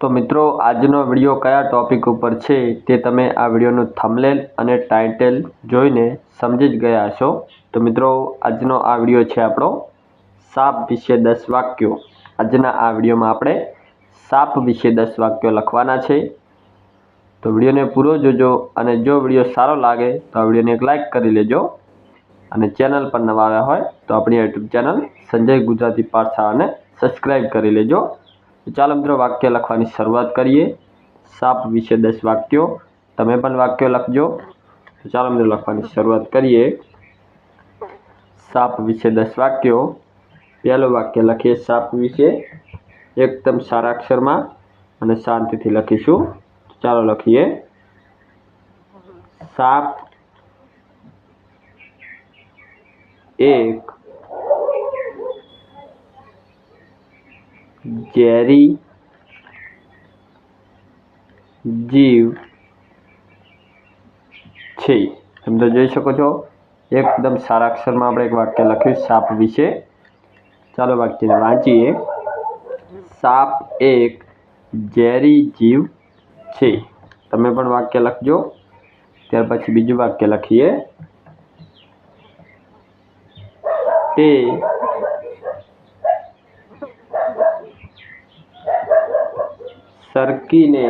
તો મિત્રો, આજનો વીડિયો કયા ટોપિક ઉપર છે તે તમે આ વિડીયોનું થમલેલ અને ટાઇટલ જોઈને સમજી જ ગયા હશો. તો મિત્રો, આજનો આ વીડિયો છે આપણો સાપ વિશે દસ વાક્યો. આજના આ વિડીયોમાં આપણે સાપ વિશે દસ વાક્યો લખવાના છે. તો વિડીયોને પૂરો જોજો અને જો વીડિયો સારો લાગે, તો આ વિડીયોને એક લાઇક કરી લેજો. અને ચેનલ પર નવા આવ્યા હોય, તો આપણી યુટ્યુબ ચેનલ સંજય ગુજરાતી પાઠશાળાને સબસ્ક્રાઈબ કરી લેજો. ચાલો મિત્રો વાક્ય લખવાની શરૂઆત કરીએ. સાપ વિશે દસ વાક્યો. તમે પણ વાક્યો લખજો. તો ચાલો મિત્રો લખવાની શરૂઆત કરીએ. સાપ વિશે દસ વાક્યો. પહેલું વાક્ય લખીએ સાપ વિશે. એકદમ સારા અક્ષરમાં અને શાંતિથી લખીશું. ચાલો લખીએ. સાપ એક ઝેરી જીવ છે. એમ તો જોઈ શકો છો, એકદમ સારા અક્ષરમાં આપણે એક વાક્ય લખ્યું, સાપ વિશે. ચાલો વાક્યને વાંચીએ. સાપ એક ઝેરી જીવ છે. તમે પણ વાક્ય લખજો. ત્યાર પછી બીજું વાક્ય લખીએ. તે સરકીને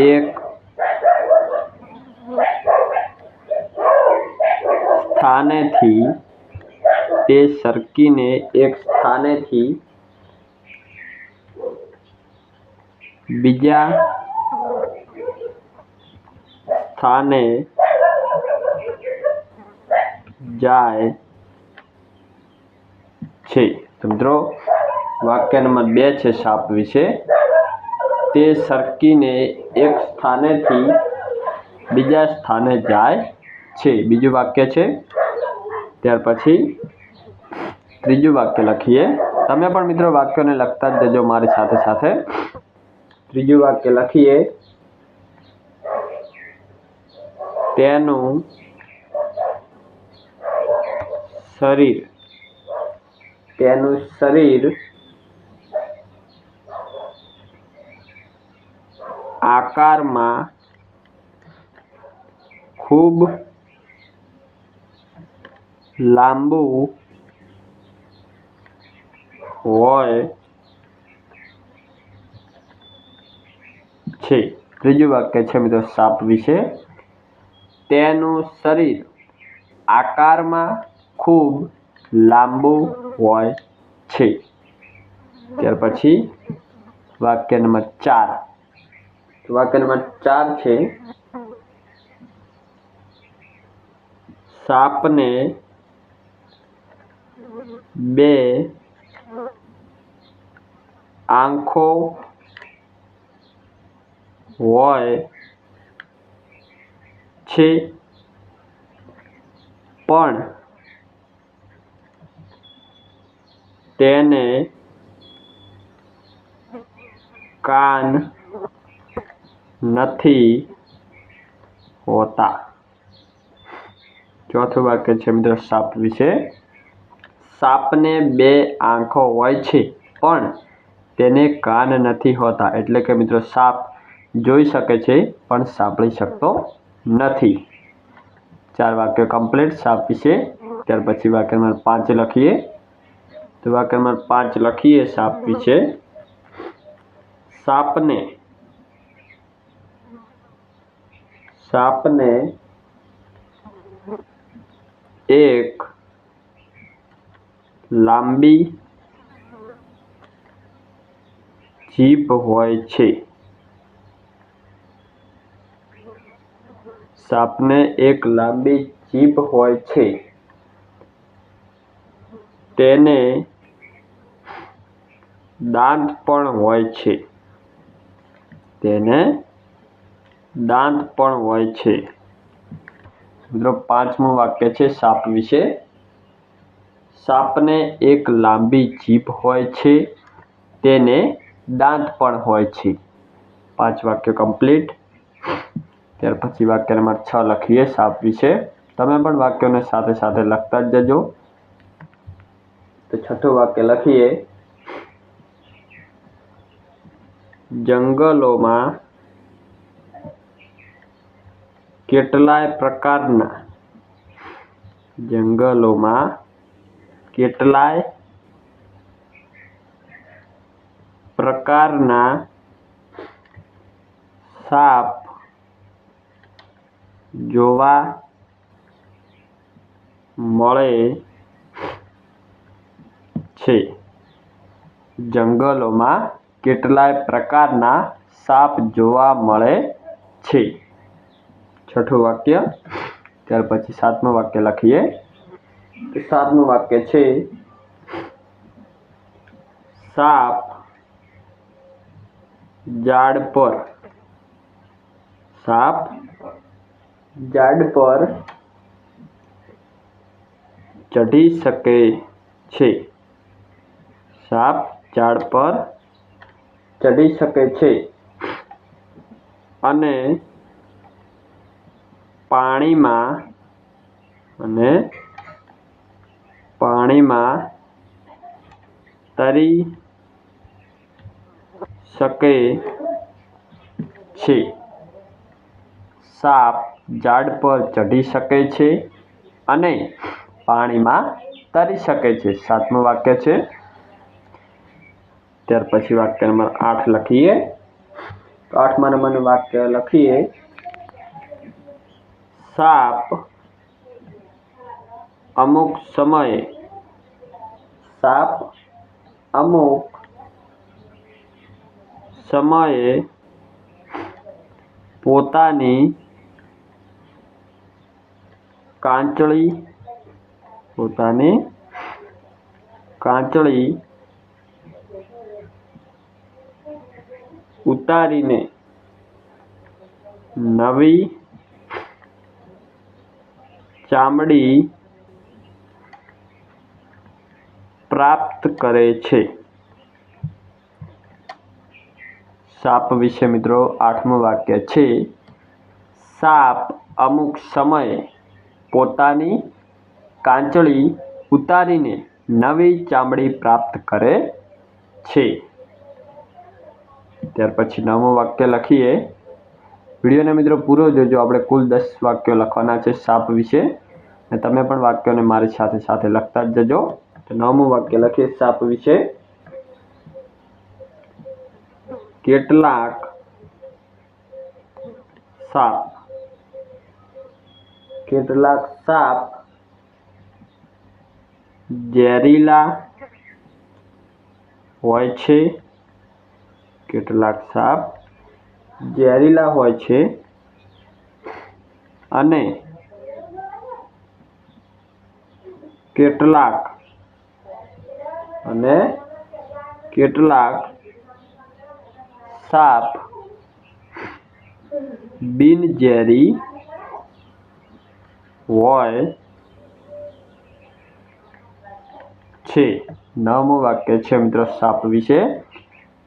એક સ્થાનેથી તે સરકીને એક સ્થાનેથી બીજા સ્થાને જાય છે તો મિત્રો વાક્ય બે છે સાપ વિશે. તે સરકીને એક સ્થાનેથી બીજા સ્થાને જાય છે. બીજું વાક્ય છે. ત્યાર પછી ત્રીજું વાક્ય લખીએ. તમે પણ મિત્રો વાક્યોને લખતા જ જજો મારી સાથે સાથે. ત્રીજું વાક્ય લખીએ. તેનું શરીર તેનું શરીર આકારમાં ખૂબ લાંબુ હોય છે. ત્રીજું વાક્ય છે મિત્રો, સાપ વિશે. તેનું શરીર આકારમાં ખૂબ લાંબુ હોય છે. ત્યાર પછી વાક્ય નંબર ચાર. વાક્ય નંબર ચાર છે સાપને બે આંખો હોય છે પણ તેને કાન નથી હોતા. ચોથું વાક્ય છે મિત્રો, સાપ વિશે. સાપને બે આંખો હોય છે, પણ તેને કાન નથી હોતા. એટલે કે મિત્રો, સાપ જોઈ શકે છે, પણ સાંભળી શકતો નથી. ચાર વાક્ય કમ્પ્લીટ સાપ વિશે. ત્યાર પછી વાક્ય નંબર પાંચ લખીએ. તો વાક્ય નંબર પાંચ લખીએ, સાપ વિશે. સાપને સાપને એક લાંબી જીભ હોય છે. સાપને એક લાંબી જીભ હોય છે. તેને દાંત પણ હોય છે. તેને દાંત પણ હોય છે. મિત્રો, પાંચમું વાક્ય છે, સાપ વિશે. સાપને એક લાંબી જીભ હોય છે, તેને દાંત પણ હોય છે. પાંચ વાક્ય કમ્પ્લીટ. ત્યાર પછી વાક્ય નંબર છ લખીએ, સાપ વિશે. તમે પણ વાક્યોને સાથે સાથે લખતા જ જજો. તો છઠ્ઠું વાક્ય લખીએ. જંગલોમાં કેટલાય પ્રકારના જંગલોમાં કેટલાય પ્રકારના સાપ જોવા મળે છે. જંગલોમાં કેટલાય પ્રકારના સાપ જોવા મળે છે. છઠ્ઠું વાક્ય, ત્યાર પછી સાતમું વાક્ય લખીએ. તો સાતમું વાક્ય છે, સાપ ઝાડ પર, સાપ ઝાડ પર ચઢી શકે છે. સાપ ઝાડ પર ચઢી શકે છે. અને પાણીમાં અને પાણીમાં તરી શકે છે. સાપ ઝાડ પર ચઢી શકે છે અને પાણીમાં તરી શકે છે. સાતમું વાક્ય છે. ત્યાર પછી વાક્ય નંબર આઠ લખીએ. આઠમા નંબરનું વાક્ય લખીએ. સાપ અમુક સમયે સાપ અમુક સમયે પોતાની કાંચળી પોતાની કાંચળી ઉતારીને નવી ચામડી પ્રાપ્ત કરે છે. સાપ વિશે મિત્રો આઠમું વાક્ય છે, સાપ અમુક સમયે પોતાની કાંચળી ઉતારીને નવી ચામડી પ્રાપ્ત કરે છે. ત્યાર પછી નવમું વાક્ય લખીએ વિડીયોને મિત્રો પૂરો જોજો. આપણે કુલ દસ વાક્યો લખવાના છે સાપ વિશે. અને તમે પણ વાક્યોને મારી સાથે સાથે લખતા જ જજો. નવમું વાક્ય લખીએ, સાપ વિશે. કેટલાક સાપ કેટલાક સાપ ઝેરીલા હોય છે. કેટલાક સાપ ઝેરીલા હોય છે અને કેટલાક અને કેટલાક સાપ બિનઝેરી હોય છે. નવમું વાક્ય છે મિત્રો સાપ વિશે.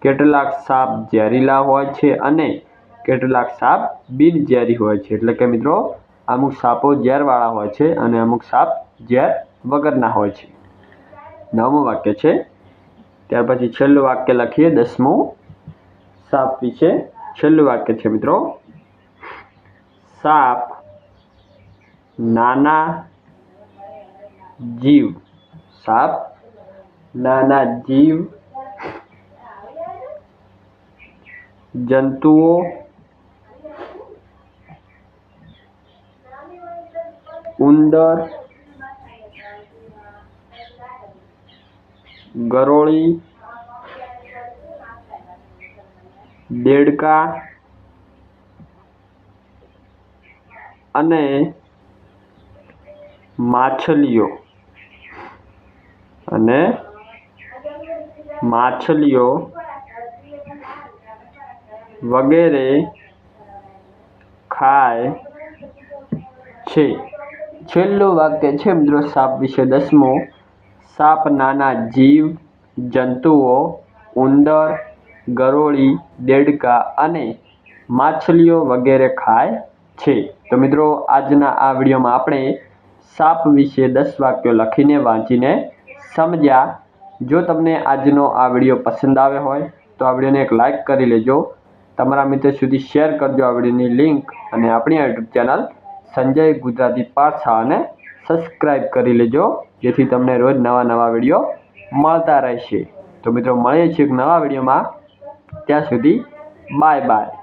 કેટલાક સાપ ઝેરીલા હોય છે અને કેટલાક સાપ બિનઝેરી હોય છે. એટલે કે મિત્રો, અમુક સાપો ઝેરવાળા હોય છે અને અમુક સાપ ઝેર વગરના હોય છે. નવમું વાક્ય છે. ત્યાર પછી છેલ્લું વાક્ય લખીએ. દસમું સાપ વિશે છેલ્લું વાક્ય છે મિત્રો. સાપ નાના જીવ. સાપ નાના જીવ જંતુઓ ઉંદર ગરોળી દેડકા અને માછલીઓ. અને માછલીઓ વગેરે ખાય છે. છેલ્લું વાક્ય છે, મિત્રો, સાપ વિશે દસમું. સાપ નાના જીવ, જંતુઓ, ઉંદર, ગરોળી, દેડકા અને માછલીઓ વગેરે ખાય છે. તો મિત્રો, આજના આ વિડીયોમાં આપણે સાપ વિશે દસ વાક્યો લખીને વાંચીને સમજ્યા. જો તમને આજનો આ વીડિયો પસંદ આવ્યો હોય, તો આ વિડીયોને એક લાઇક કરી લેજો. તમારા મિત્રો સુધી શેર કરજો આ વિડીયોની લિંક અને આપણી યુટ્યુબ ચેનલ સંજય ગુજરાતી પાઠશાળાને સબસ્ક્રાઈબ કરી લેજો, જેથી તમને રોજ નવા નવા વીડિયો મળતા રહેશે. તો મિત્રો, મળીએ છીએ એક નવા વિડીયોમાં. ત્યાં સુધી બાય બાય